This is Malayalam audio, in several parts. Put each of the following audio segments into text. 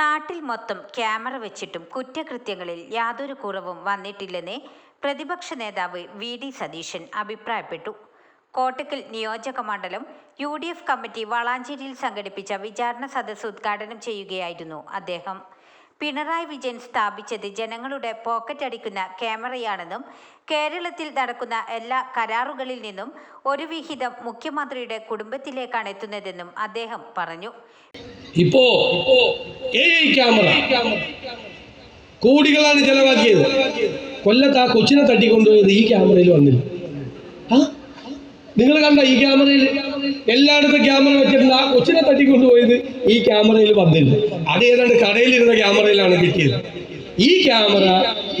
നാട്ടിൽ മൊത്തം ക്യാമറ വെച്ചിട്ടും കുറ്റകൃത്യങ്ങളിൽ യാതൊരു കുറവും വന്നിട്ടില്ലെന്ന് പ്രതിപക്ഷ നേതാവ് വി ഡി സതീശൻ അഭിപ്രായപ്പെട്ടു. കോട്ടക്കൽ നിയോജക മണ്ഡലം യു ഡി എഫ് കമ്മിറ്റി വളാഞ്ചേരിയിൽ സംഘടിപ്പിച്ച വിചാരണ സദസ്സ് ഉദ്ഘാടനം ചെയ്യുകയായിരുന്നു അദ്ദേഹം. പിണറായി വിജയൻ സ്ഥാപിച്ചത് ജനങ്ങളുടെ പോക്കറ്റ് അടിക്കുന്ന ക്യാമറയാണെന്നും കേരളത്തിൽ നടക്കുന്ന എല്ലാ കരാറുകളിൽ നിന്നും ഒരു വിഹിതം മുഖ്യമന്ത്രിയുടെ കുടുംബത്തിലേക്കാണ് എത്തുന്നതെന്നും അദ്ദേഹം പറഞ്ഞു. ഇപ്പോ ഐ ക്യാമറ. കോടികളാണ് ചെലവാക്കിയത്. കൊല്ലത്ത് ആ കൊച്ചിനെ തട്ടിക്കൊണ്ടുപോയത് ഈ ക്യാമറയിൽ വന്നില്ല. ആ? നിങ്ങൾ കണ്ട ഈ ക്യാമറയിൽ എല്ലായിടത്തും ക്യാമറ വെച്ചിട്ടുണ്ട് ആ കൊച്ചിനെ തട്ടിക്കൊണ്ടുപോയത് ഈ ക്യാമറയിൽ വന്നില്ല. അത് ഏതാണ്ട് കടയിലിരുന്ന ക്യാമറയിലാണ് കിട്ടിയത്. ഈ ക്യാമറ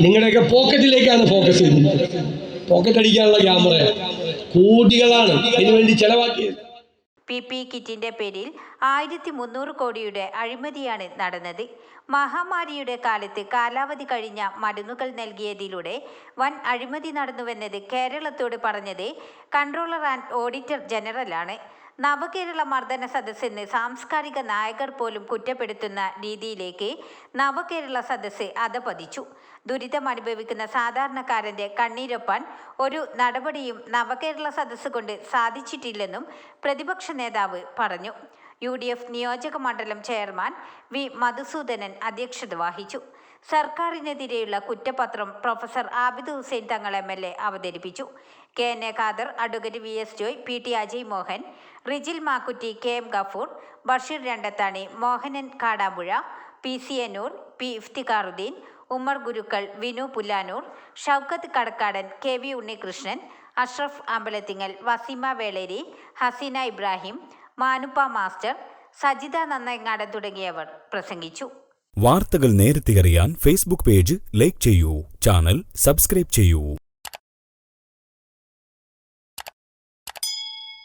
നിങ്ങളുടെയൊക്കെ പോക്കറ്റിലേക്കാണ് ഫോക്കസ് ചെയ്തത് പോക്കറ്റ് അടിക്കാനുള്ള ക്യാമറ കോടികളാണ് ഇതിനുവേണ്ടി ചെലവാക്കിയത്. പി പി കിറ്റിന്റെ പേരിൽ ആയിരത്തി മുന്നൂറ് കോടിയുടെ അഴിമതിയാണ് നടന്നത്. മഹാമാരിയുടെ കാലത്ത് കാലാവധി കഴിഞ്ഞ മരുന്നുകൾ നൽകിയതിലൂടെ വൻ അഴിമതി നടന്നുവെന്നത് കേരളത്തോട് പറഞ്ഞത് കൺട്രോളർ ആൻഡ് ഓഡിറ്റർ ജനറലാണ്. നവകേരള മർദ്ദന സദസ്സെന്ന് സാംസ്കാരിക നായകർ പോലും കുറ്റപ്പെടുത്തുന്ന രീതിയിലേക്ക് നവകേരള സദസ്സ് അധപതിച്ചു. ദുരിതം അനുഭവിക്കുന്ന സാധാരണക്കാരന്റെ കണ്ണീരൊപ്പാൻ ഒരു നടപടിയും നവകേരള സദസ്സ് കൊണ്ട് സാധിച്ചിട്ടില്ലെന്നും പ്രതിപക്ഷ നേതാവ് പറഞ്ഞു. യു ഡി എഫ് നിയോജക മണ്ഡലം ചെയർമാൻ വി മധുസൂദനൻ അധ്യക്ഷത വഹിച്ചു. സർക്കാരിനെതിരെയുള്ള കുറ്റപത്രം professor Abid Hussain Thangal M L A അവതരിപ്പിച്ചു. K N A Khader advocate V S Joy P T Ajay Mohan Rijil Makkutty K M Gafoor Basheer Randathani Mohanan Kadampuzha P C Anoor P Iftikharuddin Ummer Gurukkal Vinu Pullanur Shoukath Kadakkadan K V Unnikrishnan Ashraf Ambalathingal Waseema Veleri Haseena Ibrahim Manuppa master Sajitha Nannayangadan തുടങ്ങിയവർ പ്രസംഗിച്ചു. വാർത്തകൾ നേരത്തെ അറിയാൻ ഫേസ്ബുക്ക് പേജ് ലൈക്ക് ചെയ്യൂ ചാനൽ സബ്സ്ക്രൈബ് ചെയ്യൂ.